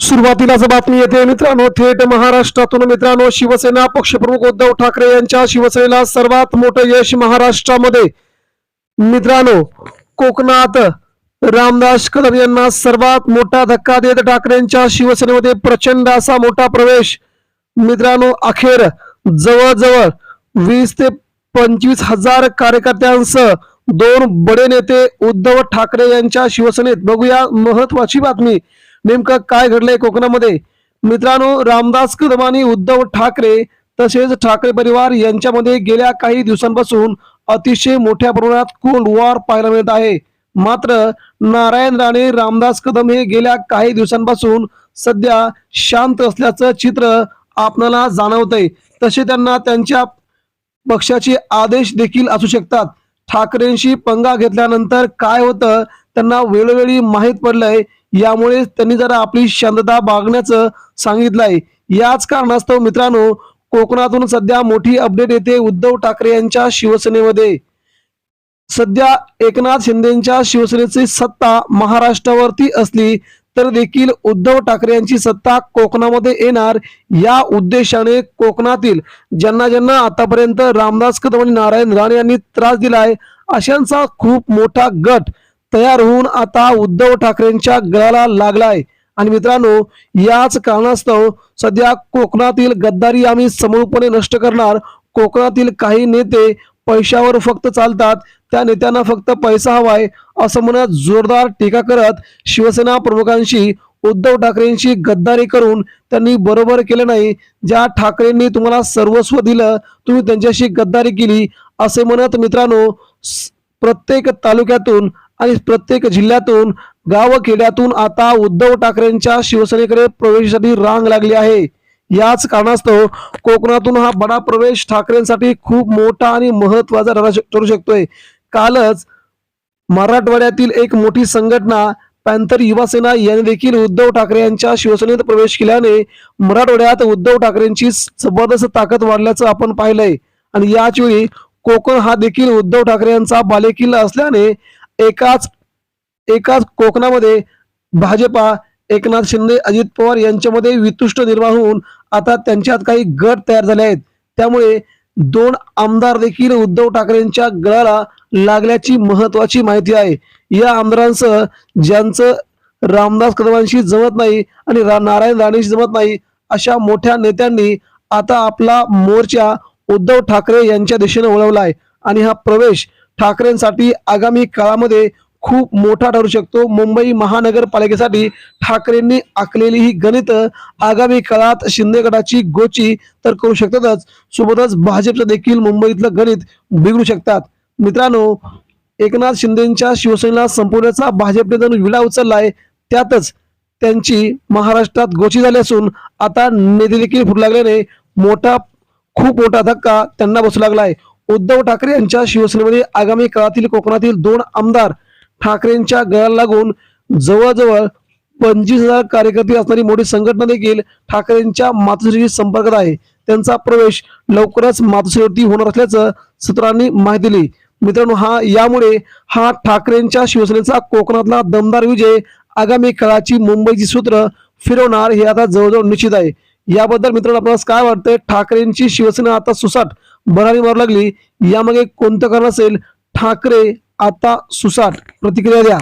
सुरुवातीलाच बातमी येते. मित्रांनो थेट महाराष्ट्रातून मित्रांनो शिवसेना पक्षप्रमुख उद्धव ठाकरे यांच्या शिवसेनेला सर्वात मोठं यश महाराष्ट्रामध्ये. मित्रांनो कोकणात रामदास कदम यांना सर्वात मोठा धक्का देत ठाकरेंच्या शिवसेनेमध्ये प्रचंड असा मोठा प्रवेश. मित्रांनो अखेर जवळजवळ वीस ते पंचवीस हजार कार्यकर्त्यांसह दोन बडे नेते उद्धव ठाकरे यांच्या शिवसेनेत. बघूया महत्वाची बातमी. नेमकं काय घडलंय कोकणामध्ये? मित्रांनो रामदास कदम आणि उद्धव ठाकरे तसेच ठाकरे परिवार यांच्यामध्ये गेल्या काही दिवसांपासून अतिशय मोठ्या प्रमाणात कोल्ड वॉर पाहायला मिळत आहे. मात्र नारायण राणे रामदास कदम हे गेल्या काही दिवसांपासून सध्या शांत असल्याचं चित्र आपणाला जाणवतंय. तसे त्यांना त्यांच्या पक्षाचे आदेश देखील असू शकतात. ठाकरेंशी पंगा घेतल्यानंतर काय होतं त्यांना वेळोवेळी माहीत पडलंय. यामुळे त्यांनी जरा आपली शांतता बाळगण्याचं सांगितलंय. याच कारणास्तव मित्रांनो कोकणातून सध्या मोठी अपडेट येते उद्धव ठाकरे यांच्या शिवसेनेमध्ये. सध्या एकनाथ शिंदेच्या शिवसेनेची सत्ता महाराष्ट्रावरती असली तर देखील उद्धव ठाकरे यांची सत्ता कोकणामध्ये येणार या उद्देशाने कोकणातील ज्यांना ज्यांना आतापर्यंत रामदास कदम आणि नारायण राणे यांनी त्रास दिलाय अशांचा खूप मोठा गट तयार होऊन आता उद्धव ठाकरेंच्या गळाला लागलाय. आणि मित्रांनो याच कारणास्तव सध्या कोकणातील गद्दारी आम्ही समूळपणे नष्ट करणार. कोकणातील काही नेते पैशावर फक्त चालतात. त्या नेत्यांना फक्त पैसा हवाय असं म्हणत जोरदार टीका करत शिवसेना प्रमुखांशी उद्धव ठाकरेंशी गद्दारी करून त्यांनी बरोबर केलं नाही. ज्या ठाकरेंनी तुम्हाला सर्वस्व दिलं तुम्ही त्यांच्याशी गद्दारी केली असे म्हणत मित्रांनो स- प्रत्येक तालुक्यातून आणि प्रत्येक जिल्ह्यातून गावखेड्यातून आता उद्धव ठाकरेंच्या शिवसेनेकडे प्रवेशासाठी रांग लागली आहे. याच कारणास्तव कोकणातून हा बडा प्रवेश ठाकरेंसाठी खूप मोठा आणि महत्त्वाचा ठरू शकतोय. कालच मराठवाड्यातील एक मोठी संघटना पॅन्थर युवा सेना यांनी देखील उद्धव ठाकरे यांच्या शिवसेनेत प्रवेश केल्याने मराठवाड्यात उद्धव ठाकरेंची जबरदस्त ताकद वाढल्याचं आपण पाहिलंय. आणि याच वेळी कोकण हा देखील उद्धव ठाकरे यांचा बालेकिल्ला असल्याने एकाच एकाच कोकणामध्ये भाजपा एकनाथ शिंदे अजित पवार यांच्यामध्ये वितुष्ट निर्माण होऊन आता त्यांच्यात काही गट तयार झाले आहेत. त्यामुळे दोन आमदार देखील उद्धव ठाकरेंच्या गळाला लागल्याची महत्वाची माहिती आहे. या आमदारांसह ज्यांचं रामदास कदमांशी जमत नाही आणि रा- नारायण राणेशी जमत नाही अशा मोठ्या नेत्यांनी आता आपला मोर्चा उद्धव ठाकरे यांच्या दिशेने वळवला आहे. आणि हा प्रवेश ठाकरेंसाठी आगामी काळामध्ये खूप मोठा ठरू शकतो. मुंबई महानगरपालिकेसाठी ठाकरेंनी आखलेली ही गणित आगामी काळात शिंदे गटाची गोची तर करू शकतातच. सोबतच भाजपचं देखील मुंबईतलं गणित बिघडू शकतात. मित्रांनो एकनाथ शिंदेच्या शिवसेनेला संपवण्याचा भाजपने जणू विडा उचललाय त्यातच त्यांची महाराष्ट्रात गोची झाली असून आता नेते देखील फुटू लागल्याने मोठा खूप मोठा धक्का त्यांना बसू लागलाय. उद्धव ठाकरे यांच्या शिवसेनेमध्ये आगामी काळातील कोकणातील दोन आमदार ठाकरेंच्या गळाला लागून जवळजवळ पंचवीस हजार कार्यकर्ते असणारी मोठी संघटना देखील ठाकरेंच्या मातोश्रीशी संपर्कात आहे. त्यांचा प्रवेश लवकरच मातोश्रीवरती होणार असल्याचं सूत्रांनी माहिती दिली. मित्रांनो हा यामुळे हा ठाकरेंच्या शिवसेनेचा कोकणातला दमदार विजय आगामी काळाची मुंबईची सूत्र फिरवणार हे आता जवळजवळ निश्चित आहे. याबद्दल मित्रांनो आपल्याला काय वाटतंय? ठाकरेंची शिवसेना आता सुसाट भरारी मारू लागली. यामागे कोणतं कारण असेल? ठाकरे आता सुसाट. प्रतिक्रिया द्या.